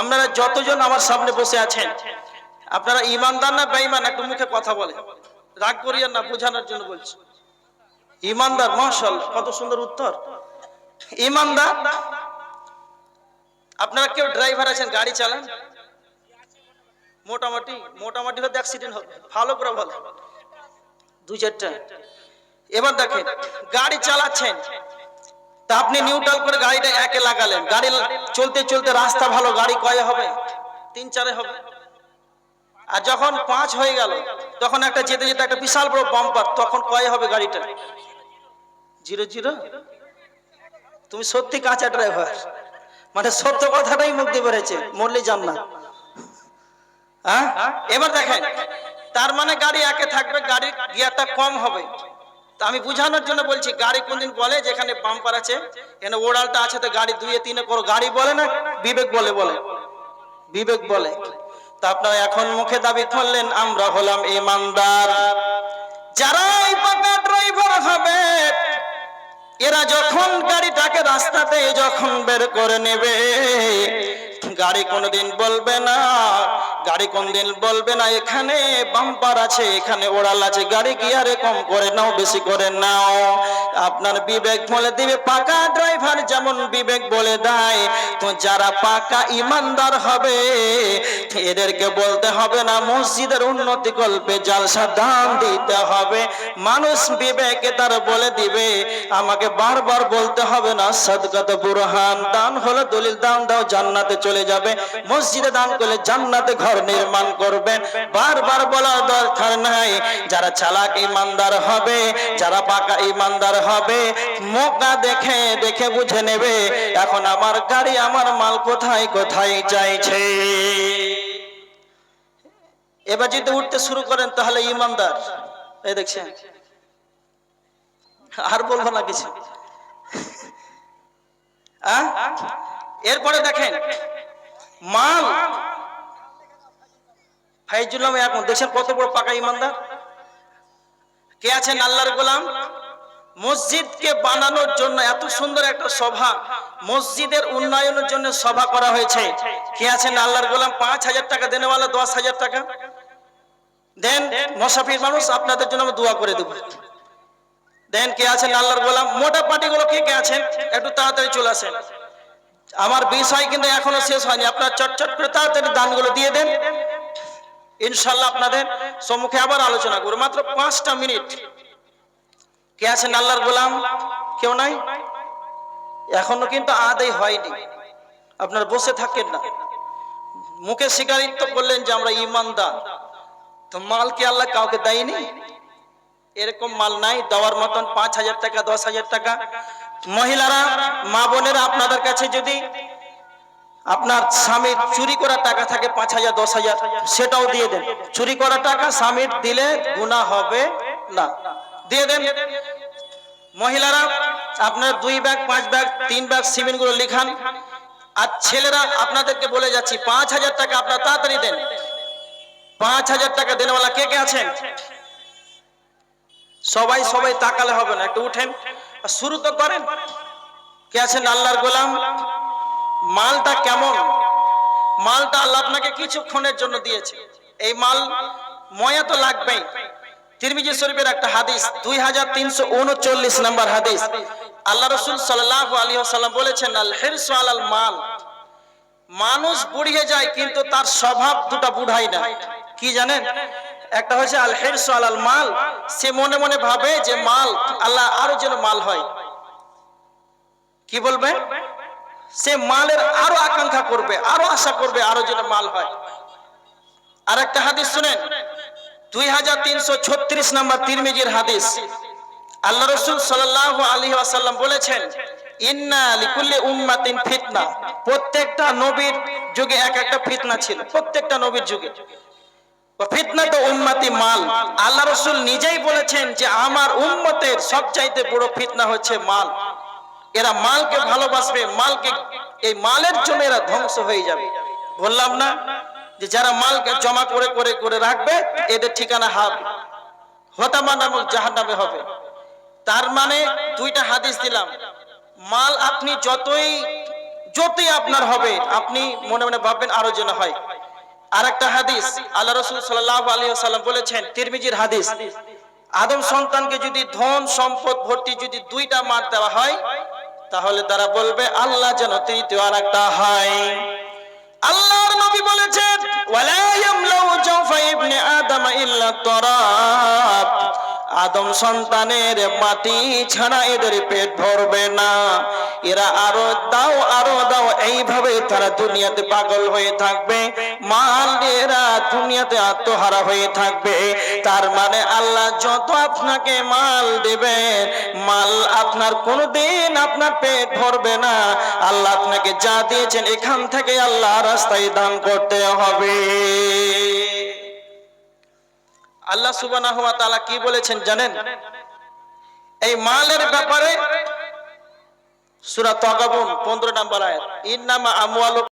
আপনারা যতজন আমার সামনে বসে আছেন, আপনারা ইমানদার না বেঈমান, একটু মুখে কথা বলে। রাগ করিয়েন না, বোঝানোর জন্য বলছি। ইমানদার মাশাল কত সুন্দর উত্তর। ইমানদার, আপনারা কেউ ড্রাইভার আছেন, গাড়ি চালান? মোটামুটি মোটামুটি হতে অ্যাক্সিডেন্ট হবে। ভালো করে ভালো দু চারটা। এবার দেখেন, গাড়ি চালাচ্ছেন তা আপনি নিউট্রাল করে গাড়িটা একে লাগালেন। গাড়ি চলতে চলতে রাস্তা ভালো, গাড়ি কয়ে হবে? তিন চারে হবে। আর যখন পাঁচ হয়ে গেল, তখন একটা যেতে যেতে একটা বিশাল বড় বাম্পার তখন কয়ে হবে গাড়িটা? Zero zero? তুমি সত্যি কাঁচা ড্রাইভার মানে সত্য কথাটাই দিয়ে বেড়েছে মরলে যান না হ্যাঁ এবার দেখেন, তার মানে গাড়ি একে থাকবে, গাড়ির গিয়ারটা কম হবে। তা আমি বুঝানোর জন্য বলছি, গাড়ি কোনদিন বলে যেখানে পাম্পার আছে? এখানে ওড়ালটা আছে তো গাড়ি দুইয়ে তিনে করো। গাড়ি বলে না, বিবেক বলে বলে। বিবেক বলে। তা আপনারা এখন মুখে দাবি করলেন, আমরা হলাম ইমানদার। যারা পাকা ড্রাইভার হবে, এরা যখন গাড়িটাকে রাস্তাতে যখন বের করে নেবে গাড়ি কোনোদিন বলবে না, গাড়ি কোনদিন বলবে না, এখানে বাম্পার আছে, এখানে ওড়াল আছে, গাড়ি গিয়ারে কম করে নাও, বেশি করে নাও। আপনার বিবেক বলে দিবে, পাকা ড্রাইভার যেমন বিবেক বলে দেয়, তো যারা পাকা ইমানদার হবে, এদেরকে বলতে হবে না, মসজিদের উন্নতি কল্পে জালসা দান দিতে হবে। মানুষ বিবেকে তার বলে দিবে, আমাকে বারবার বলতে হবে না, সদকাত বুরহান, দান হলো দলিল দান দাও, জান্নাতে চলে যাবে। মসজিদে দান করলে জান্নাতে ঘর নির্মাণ করবে বারবার বলার দরকার নাই, যারা চালাক ইমানদার হবে, যারা পাকা ইমানদার হবে, মোকা দেখে দেখে বুঝে নেবে, এখন আমার গাড়ি, আমার মাল কোথায় কোথায় চাইছে এবার যদি উঠতে শুরু করেন, তাহলে ইমানদার। এই দেখছেন? আর বলব না কিছু? এরপরে দেখেন মাল। ফাইজুল্লাহ এখন দেখছেন কত বড় পাকা ইমানদার? কে আছেন আল্লাহর গোলাম? মসজিদকে বানানোর জন্য এত সুন্দর একটা সভা, মসজিদের উন্নয়নের জন্য সভা করা হয়েছে। কে আছেন আল্লাহর গোলাম? পাঁচ হাজার টাকা দেনেওয়ালা দশ হাজার টাকা। দেন মশাফির মানুষ, আপনাদের জন্য আমি দোয়া করে দেবো। দেন, কে আছেন আল্লাহর গোলাম? মোটা পার্টিগুলো কে কে আছেন? একটু তাড়াতাড়ি চলে আসেন। আমার বিষয় কিন্তু এখনও শেষ হয়নি। আপনারা চটচট করে তাড়াতাড়ি দানগুলো দিয়ে দেন। ইনশাল্লাহ আপনাদের সম্মুখে আবার আলোচনা করব। মাত্র পাঁচটা মিনিট। কে আছেন আল্লাহর গোলাম? কেউ নাই? এখনও কিন্তু আদায় হয়নি। আপনার বসে থাকেন না। মুখে স্বীকারিত্ব করলেন যে আমরা ইমানদার। তো মাল কি আল্লাহ কাউকে দেয়নি? এরকম মাল নাই। দেওয়ার মতন পাঁচ হাজার টাকা, দশ হাজার টাকা। মহিলারা, মা বোনেরা আপনাদের কাছে যদি আপনার স্বামীর চুরি করা টাকা থাকে পাঁচ হাজার, দশ হাজার, সেটাও দিয়ে দেন। চুরি করা টাকা স্বামীর দিলে গুণা হবে না। দিয়ে দেন। মহিলারা, আপনার দুই ব্যাগ, পাঁচ ব্যাগ, তিন ব্যাগ সিমেন্টগুলো লিখান। আর ছেলেরা, আপনাদেরকে বলে যাচ্ছি, পাঁচ হাজার টাকা আপনার তাড়াতাড়ি দেন। পাঁচ হাজার টাকা দেনওয়ালা কে কে আছেন? সবাই সবাই তাকালে হবে না। একটু উঠেন। শুরু তো করেন। কে আছেন আল্লাহর গোলাম? মালটা কেমন? মালটা আল্লাহ আপনাকে কিছুক্ষণের জন্য দিয়েছে। এই মাল ময়া তো লাগবেই। তিরমিজি শরীফের একটা হাদিস, দুই হাজার তিনশো উনচল্লিশ নম্বর হাদিস। আল্লাহ রসুল সাল্লাহ আলী সাল্লাম বলেছেন, আল হিরসু আলাল মাল। মানুষ বুড়িয়ে যায়, কিন্তু তার স্বভাব দুটা বুড়াই না। কি জানেন? একটা হচ্ছে আল হিরসু আলাল মাল। সে মনে মনে ভাবে যে মাল, আল্লাহ আরও যেন মাল হয়। কি বলবে? সে মালের আরও আকাঙ্ক্ষা করবে, আরও আশা করবে আরও যেন মাল হয়। আর একটা হাদিস শুনেন। দুই হাজার তিনশো ছত্রিশ নম্বর তিরমিজির হাদিস। আল্লাহ রসুল সাল্লাহ আলী আসাল্লাম বলেছেন, ইন্না লিকুল্লি উম্মাতিন ফিতনা। প্রত্যেকটা নবীর যুগে এক একটা ফিতনা ছিল, প্রত্যেকটা নবীর যুগে। নিজেই বলেছেন যে আমার বড় হচ্ছে মাল। এরা মালকে ভালোবাসবে, মালকে মালের জন্য এরা ধ্বংস হয়ে যাবে। বললাম না যারা মালকে জমা করে করে করে রাখবে, এদের ঠিকানা হবে হতামা নামক জাহান নামে হবে। তার মানে দুইটা হাদিস দিলাম। মাল আপনি যতই যতই আপনার হবে, আপনি মনে মনে ভাববেন আরও যেন হয়। আর একটা হাদিস, আল্লাহ রসুল সাল্লাহ আলী সাল্লাম বলেছেন, তিরমিজির হাদিস, আদম সন্তানকে যদি ধন সম্পদ ভর্তি যদি দুইটা মার দেওয়া হয়, তাহলে তারা বলবে, আল্লাহ যেন তৃতীয় আর একটা হয়। আল্লাহর নবী বলেছেন, ওয়ালা ইয়ামলাউ জাওফা ইবনে আদম ইল্লা তরাব। আদম সন্তানের মাটি ছাড়া এদের পেট ভরবে না। এরা আরও দাও আরও দাও, এইভাবে তারা দুনিয়াতে পাগল হয়ে থাকবে। মাল এরা দুনিয়াতে আত্মহারা হয়ে থাকবে। তার মানে আল্লাহ যত আপনাকে মাল দেবেন, মাল আপনার কোনোদিন আপনার পেট ভরবে না। আল্লাহ আপনাকে যা দিয়েছেন, এখান থেকে আল্লাহ রাস্তায় দান করতে হবে। আল্লাহ তাআলা কি বলেছেন জানেন? এই মালের ব্যাপারে সূরা তাগাবুন 15 নম্বর আয়াত। ইন্নামা আমওয়ালু